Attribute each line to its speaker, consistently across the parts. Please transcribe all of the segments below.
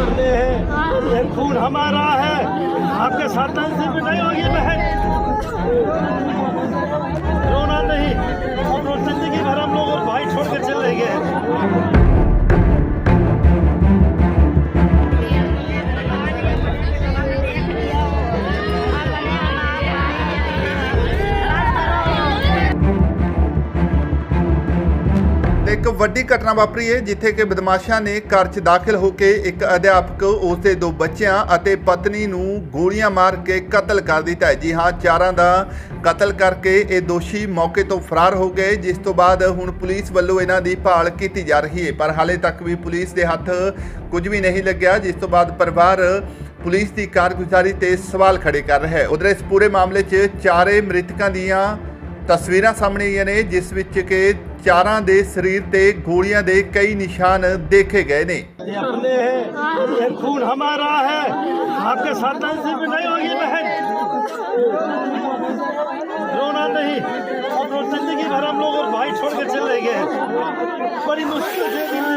Speaker 1: अपने हैं ये खून हमारा है आपके साथ तहसील में नहीं होगी बहन रोना नहीं
Speaker 2: ਇੱਕ ਵੱਡੀ ਘਟਨਾ ਵਾਪਰੀ ਹੈ, ਜਿੱਥੇ ਕਿ ਬਦਮਾਸ਼ਾਂ ਨੇ ਘਰ 'ਚ ਦਾਖਲ ਹੋ ਕੇ ਇੱਕ ਅਧਿਆਪਕ ਉਸ ਦੇ ਦੋ ਬੱਚਿਆਂ ਅਤੇ ਪਤਨੀ ਨੂੰ ਗੋਲੀਆਂ ਮਾਰ ਕੇ ਕਤਲ ਕਰ ਦਿੱਤਾ ਹੈ। ਜੀ ਹਾਂ, ਚਾਰਾਂ ਦਾ ਕਤਲ ਕਰਕੇ ਇਹ ਦੋਸ਼ੀ ਮੌਕੇ ਤੋਂ ਫਰਾਰ ਹੋ ਗਏ, ਜਿਸ ਤੋਂ ਬਾਅਦ ਹੁਣ ਪੁਲਿਸ ਵੱਲੋਂ ਇਹਨਾਂ ਦੀ ਭਾਲ ਕੀਤੀ ਜਾ ਰਹੀ ਹੈ। ਪਰ ਹਾਲੇ ਤੱਕ ਵੀ ਪੁਲਿਸ ਦੇ ਹੱਥ ਕੁਝ ਵੀ ਨਹੀਂ ਲੱਗਿਆ, ਜਿਸ ਤੋਂ ਬਾਅਦ ਪਰਿਵਾਰ ਪੁਲਿਸ ਦੀ ਕਾਰਗੁਜ਼ਾਰੀ ਤੇ ਸਵਾਲ ਖੜੇ ਕਰ ਰਿਹਾ ਹੈ। ਉਧਰ ਇਸ ਪੂਰੇ ਮਾਮਲੇ 'ਚ ਚਾਰੇ ਮ੍ਰਿਤਕਾਂ ਦੀਆਂ ਤਸਵੀਰਾਂ ਸਾਹਮਣੇ ਆਈਆਂ ਨੇ ਜਿਸ ਵਿੱਚ ਕਿ ਚਾਰਾਂ ਦੇ ਸਰੀਰ ਤੇ ਗੋਲੀਆਂ ਦੇ ਕਈ ਨਿਸ਼ਾਨ ਦੇਖੇ ਗਏ ਨੇ
Speaker 1: ये अपने हैं ये खून हमारा है आपके साथ तहसील में नहीं होगी बहन रोना नहीं हम लोग जिंदगी भर हम लोग और भाई छोड़ कर चले गए बड़ी मुश्किल से दिन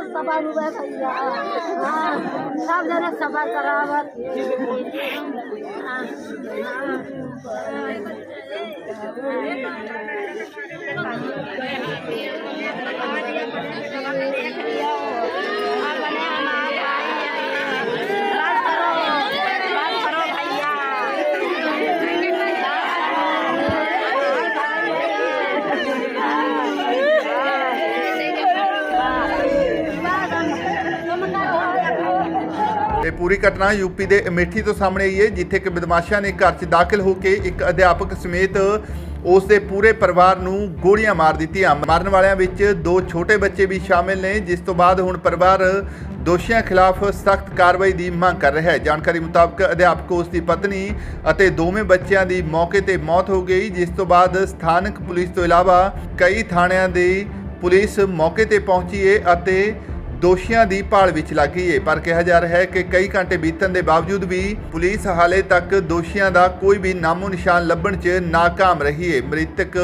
Speaker 3: आइए सब सभा हुए भैया हाँ, सब जने सभा करावत
Speaker 2: ਇਹ ਪੂਰੀ ਘਟਨਾ ਯੂਪੀ ਦੇ ਅਮੇਠੀ ਤੋਂ ਸਾਹਮਣੇ ਆਈ ਹੈ, ਜਿੱਥੇ ਕਿ ਬਦਮਾਸ਼ਾਂ ਨੇ ਘਰ 'ਚ ਦਾਖਲ ਹੋ ਕੇ ਇੱਕ ਅਧਿਆਪਕ ਸਮੇਤ ਉਸ ਦੇ ਪੂਰੇ ਪਰਿਵਾਰ ਨੂੰ ਗੋਲੀਆਂ ਮਾਰ ਦਿੱਤੀਆਂ। ਮਾਰਨ ਵਾਲਿਆਂ ਵਿੱਚ ਦੋ ਛੋਟੇ ਬੱਚੇ ਵੀ ਸ਼ਾਮਿਲ ਨੇ, ਜਿਸ ਤੋਂ ਬਾਅਦ ਹੁਣ ਪਰਿਵਾਰ ਦੋਸ਼ੀਆਂ ਖਿਲਾਫ ਸਖਤ ਕਾਰਵਾਈ ਦੀ ਮੰਗ ਕਰ ਰਿਹਾ ਹੈ। ਜਾਣਕਾਰੀ ਮੁਤਾਬਕ ਅਧਿਆਪਕ, ਉਸ ਦੀ ਪਤਨੀ ਅਤੇ ਦੋਵੇਂ ਬੱਚਿਆਂ ਦੀ ਮੌਕੇ ਤੇ ਮੌਤ ਹੋ ਗਈ, ਜਿਸ ਤੋਂ ਬਾਅਦ ਸਥਾਨਕ ਪੁਲਿਸ ਤੋਂ ਇਲਾਵਾ ਕਈ ਥਾਣਿਆਂ ਦੀ ਪੁਲਿਸ ਮੌਕੇ ਤੇ ਪਹੁੰਚੀ ਹੈ ਅਤੇ ਦੋਸ਼ੀਆਂ ਦੀ ਭਾਲ ਵਿੱਚ ਲੱਗ ਗਈ ਹੈ ਪਰ ਕਿਹਾ ਜਾ ਰਿਹਾ ਹੈ ਕਿ ਕਈ ਘੰਟੇ ਬੀਤਣ ਦੇ ਬਾਵਜੂਦ ਵੀ ਪੁਲਿਸ ਹਾਲੇ ਤੱਕ ਦੋਸ਼ੀਆਂ ਦਾ ਕੋਈ ਵੀ ਨਾਮੋ ਨਿਸ਼ਾਨ ਲੱਭਣ 'ਚ ਨਾਕਾਮ ਰਹੀ ਹੈ ਮ੍ਰਿਤਕ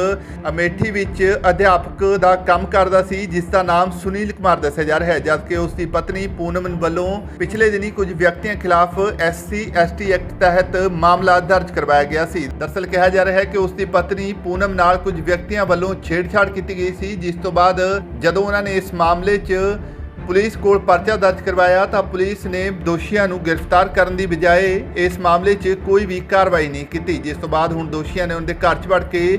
Speaker 2: ਅਮੇਠੀ ਵਿੱਚ ਅਧਿਆਪਕ ਦਾ ਕੰਮ ਕਰਦਾ ਸੀ, ਜਿਸ ਦਾ ਨਾਮ ਸੁਨੀਲ ਕੁਮਾਰ ਦੱਸਿਆ ਜਾ ਰਿਹਾ ਹੈ, ਜਦਕਿ ਉਸ ਦੀ ਪਤਨੀ ਪੂਨਮ ਵੱਲੋਂ ਪਿਛਲੇ ਦਿਨੀ ਕੁਝ ਵਿਅਕਤੀਆਂ ਖਿਲਾਫ ਐਸਸੀ, ਐਸਟੀ ਐਕਟ ਤਹਿਤ ਮਾਮਲਾ ਦਰਜ ਕਰਵਾਇਆ ਗਿਆ ਸੀ। ਦਰਸਲ ਕਿਹਾ ਜਾ ਰਿਹਾ ਹੈ ਕਿ ਉਸ ਦੀ ਪਤਨੀ ਪੂਨਮ ਨਾਲ ਕੁਝ ਵਿਅਕਤੀਆਂ ਵੱਲੋਂ ਛੇੜਛਾੜ ਕੀਤੀ ਗਈ ਸੀ, ਜਿਸ ਤੋਂ ਬਾਅਦ ਜਦੋਂ ਉਹਨਾਂ ਨੇ ਇਸ ਮਾਮਲੇ 'ਚ ਪੁਲਿਸ ਕੋਲ ਪਰਚਾ ਦਰਜ ਕਰਵਾਇਆ ਤਾਂ ਪੁਲਿਸ ਨੇ ਦੋਸ਼ੀਆਂ ਨੂੰ ਗ੍ਰਿਫਤਾਰ ਕਰਨ ਦੀ ਬਜਾਏ ਇਸ ਮਾਮਲੇ 'ਚ ਕੋਈ ਵੀ ਕਾਰਵਾਈ ਨਹੀਂ ਕੀਤੀ ਜਿਸ ਤੋਂ ਬਾਅਦ ਹੁਣ ਦੋਸ਼ੀਆਂ ਨੇ ਉਹਨਾਂ ਦੇ ਘਰ 'ਚ ਵੜ ਕੇ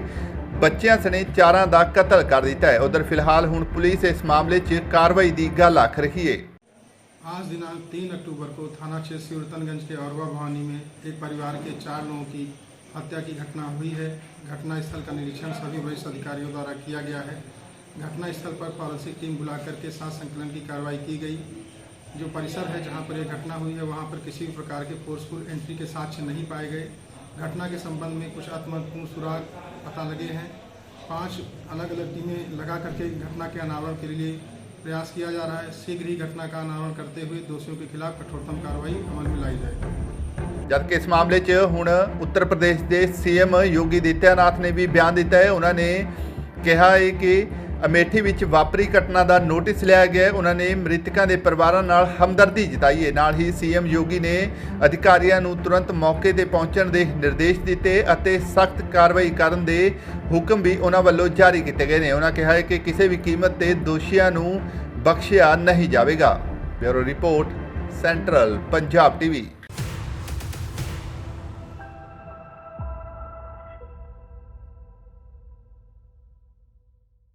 Speaker 2: ਬੱਚਿਆਂ ਸਣੇ ਚਾਰਾਂ ਦਾ ਕਤਲ ਕਰ ਦਿੱਤਾ ਹੈ ਉਧਰ ਫਿਲਹਾਲ ਹੁਣ ਪੁਲਿਸ ਇਸ ਮਾਮਲੇ 'ਚ ਕਾਰਵਾਈ ਦੀ ਗੱਲ ਆਖ ਰਹੀ ਹੈ
Speaker 4: आज दिनांक तीन अक्टूबर को थाना क्षेत्र सिवरतनगंज के औरवा भवानी में एक परिवार के चार लोगों की हत्या की घटना हुई है घटना स्थल का निरीक्षण सभी वरिष्ठ अधिकारियों द्वारा किया गया है घटना स्थल पर फॉरेंसिक टीम बुला करके सांस संकलन की कार्रवाई की गई जो परिसर है जहां पर यह घटना हुई है वहां पर किसी भी प्रकार के फोर्सफुल एंट्री के साक्ष्य नहीं पाए गए घटना के संबंध में कुछ आत्महत्पूर्ण सुराग पता लगे हैं पांच अलग अलग टीमें लगा करके घटना के अनावरण के लिए प्रयास किया जा रहा है शीघ्र ही घटना का अनावरण करते हुए दोषियों के खिलाफ कठोरतम कार्रवाई अमल में लाई जाएगी
Speaker 2: ਜਦਕਿ ਇਸ ਮਾਮਲੇ 'ਚ ਹੁਣ ਉੱਤਰ ਪ੍ਰਦੇਸ਼ ਦੇ ਸੀਐਮ ਯੋਗੀ ਦਿੱਤਿਆਨਾਥ ਨੇ ਵੀ ਬਿਆਨ ਦਿੱਤਾ ਹੈ ਉਹਨਾਂ ਨੇ ਕਿਹਾ ਹੈ ਕਿ ਅਮੇਠੀ ਵਿੱਚ ਵਾਪਰੀ ਘਟਨਾ ਦਾ ਨੋਟਿਸ ਲਿਆ ਗਿਆ ਉਹਨਾਂ ਨੇ ਮ੍ਰਿਤਕਾਂ ਦੇ ਪਰਿਵਾਰਾਂ ਨਾਲ ਹਮਦਰਦੀ ਜਤਾਈ ਹੈ। ਨਾਲ ਹੀ ਸੀਐਮ ਯੋਗੀ ਨੇ ਅਧਿਕਾਰੀਆਂ ਨੂੰ ਤੁਰੰਤ ਮੌਕੇ ਤੇ ਪਹੁੰਚਣ ਦੇ ਨਿਰਦੇਸ਼ ਦਿੱਤੇ ਅਤੇ ਸਖਤ ਕਾਰਵਾਈ ਕਰਨ ਦੇ ਹੁਕਮ ਵੀ ਉਹਨਾਂ ਵੱਲੋਂ ਜਾਰੀ ਕੀਤੇ ਗਏ ਨੇ। ਉਹਨਾਂ ਕਿਹਾ ਹੈ ਕਿ ਕਿਸੇ ਵੀ ਕੀਮਤ ਤੇ ਦੋਸ਼ੀਆਂ ਨੂੰ ਬਖਸ਼ਿਆ ਨਹੀਂ ਜਾਵੇਗਾ। Bureau report, central Punjab TV.